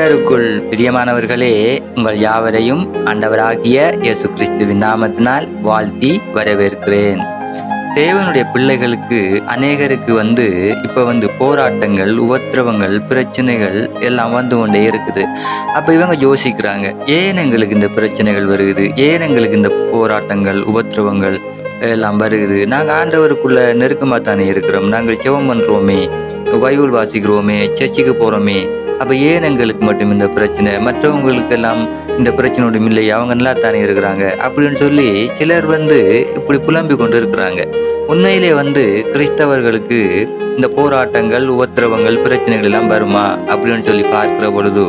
கர்த்தருக்குள் பிரியமானவர்களே உங்கள் யாவரையும் ஆண்டவராகிய இயேசு கிறிஸ்துவின் நாமத்தினால் வாழ்த்தி வரவேற்கிறேன். தேவனுடைய பிள்ளைகளுக்கு அநேகருக்கு வந்து இப்போ வந்து போராட்டங்கள் உபத்திரவங்கள் பிரச்சனைகள் எல்லாம் வந்து கொண்டே இருக்குது. அப்போ இவங்க யோசிக்கிறாங்க ஏன் எங்களுக்கு இந்த பிரச்சனைகள் வருகுது? ஏன் எங்களுக்கு இந்த போராட்டங்கள் உபத்திரவங்கள் எல்லாம் வருகுது? நாங்கள் ஆண்டவருக்குள்ள நெருக்கமாக தானே இருக்கிறோம். நாங்கள் ஜெபம் பண்ணுறோமே பைபிள் வாசிக்கிறோமே சர்ச்சுக்கு போகிறோமே அப்போ ஏன் எங்களுக்கு மட்டும் இந்த பிரச்சனை? மற்றவங்களுக்கு எல்லாம் இந்த பிரச்சனை ஒன்றும் இல்லையா? அவங்க நல்லா தானே இருக்கிறாங்க? அப்படின்னு சொல்லி சிலர் வந்து இப்படி புலம்பி கொண்டு இருக்கிறாங்க உண்மையிலே வந்து கிறிஸ்தவர்களுக்கு இந்த போராட்டங்கள் உபத்திரவங்கள் பிரச்சனைகள் எல்லாம் வருமா? அப்படின்னு சொல்லி பார்க்கிற பொழுது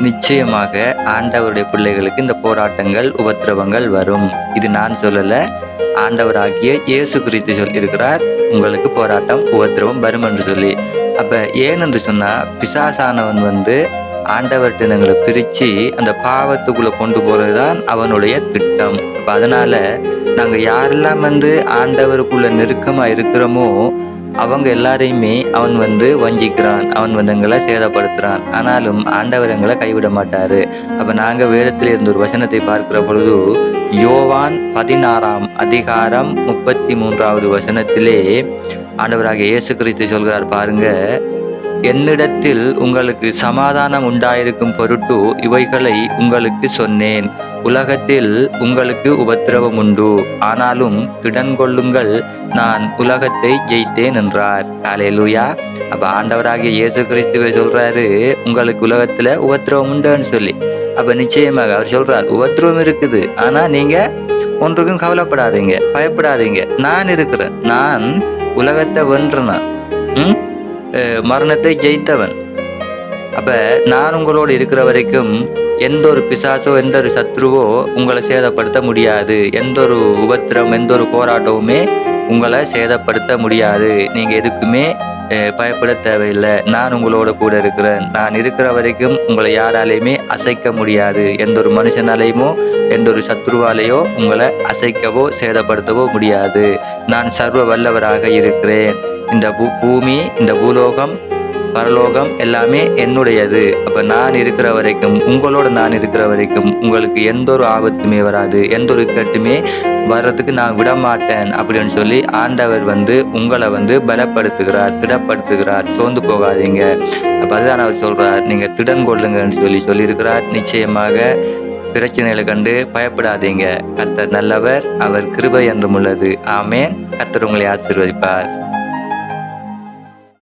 நிச்சயமாக ஆண்டவருடைய பிள்ளைகளுக்கு இந்த போராட்டங்கள் உபத்திரவங்கள் வரும். இது நான் சொல்லலை ஆண்டவராகிய இயேசு கிறிஸ்து சொல்லியிருக்கிறார் உங்களுக்கு போராட்டம் உபத்திரவம் வரும் என்று சொல்லி. அப்போ ஏன் சொன்னால் பிசாசானவன் வந்து ஆண்டவர்கிட்ட எங்களை பிரித்து அந்த பாவத்துக்குள்ளே கொண்டு போகிறது தான் அவனுடைய திட்டம். அப்போ அதனால் நாங்கள் யாரெல்லாம் வந்து ஆண்டவருக்குள்ள நெருக்கமாக இருக்கிறோமோ அவங்க எல்லாரையுமே அவன் வந்து வஞ்சிக்கிறான். அவன் வந்து எங்களை சேதப்படுத்துறான். ஆனாலும் ஆண்டவர் எங்களை கைவிட மாட்டார். அப்போ நாங்கள் வேதத்தில் இருந்த ஒரு வசனத்தை பார்க்கிற பொழுது யோவான் பதினாறாம் அதிகாரம் முப்பத்தி மூன்றாவது வசனத்திலே ஆண்டவராக இயேசு கிறிஸ்து சொல்கிறார் பாருங்க என்னிடத்தில் உங்களுக்கு சமாதானம் உண்டாயிருக்கும் பொருட்டு இவைகளை உங்களுக்கு சொன்னேன். உலகத்தில் உங்களுக்கு உபத்திரவம் உண்டு. ஆனாலும் திடன் கொள்ளுங்கள் நான் உலகத்தை ஜெயித்தேன் என்றார். காலே லூயா அப்ப ஆண்டவராகிய இயேசு கிறிஸ்துவை சொல்றாரு உங்களுக்கு உலகத்துல உபத்திரவம் உண்டுன்னு சொல்லி. அப்ப நிச்சயமாக அவர் சொல்றார் உபத்திரவம் இருக்குது. ஆனா நீங்க ஒன்றுக்கும் கவலைப்படாதீங்க பயப்படாதீங்க. நான் இருக்கிறேன். நான் உலகத்தை வென்றேன். மரணத்தை ஜெயித்தவன். அப்ப நான் உங்களோடு இருக்கிற வரைக்கும் எந்த ஒரு பிசாசோ எந்த ஒரு சத்ருவோ உங்களை சேதப்படுத்த முடியாது. எந்த ஒரு உபத்திரம் எந்த ஒரு போராட்டமுமே உங்களை சேதப்படுத்த முடியாது. நீங்க எதுக்குமே பயப்பட தேவையில்லை. நான் உங்களோட கூட இருக்கிறேன். நான் இருக்கிற வரைக்கும் உங்களை யாராலையுமே அசைக்க முடியாது. எந்த ஒரு மனுஷனாலையுமோ எந்த ஒரு சத்ருவாலேயோ உங்களை அசைக்கவோ சேதப்படுத்தவோ முடியாது. நான் சர்வ வல்லவராக இருக்கிறேன். இந்த பூ பூமி இந்த பூலோகம் பரலோகம் எல்லாமே என்னுடையது. அப்ப நான் இருக்கிற வரைக்கும் உங்களோட நான் இருக்கிற வரைக்கும் உங்களுக்கு எந்த ஒரு ஆபத்துமே வராது. எந்த ஒரு இக்கட்டுமே வர்றதுக்கு நான் விட மாட்டேன் அப்படின்னு சொல்லி ஆண்டவர் வந்து உங்களை வந்து பலப்படுத்துகிறார் திடப்படுத்துகிறார் சோர்ந்து போகாதீங்க. அப்போ அதுதான் அவர் சொல்கிறார் நீங்கள் திடன் கொள்ளுங்கன்னு சொல்லி சொல்லியிருக்கிறார். நிச்சயமாக பிரச்சனைகளை கண்டு பயப்படாதீங்க. கர்த்தர் நல்லவர் அவர் கிருபை என்றும் உள்ளது. ஆமே கர்த்தர் உங்களை ஆசீர்வதிப்பார்.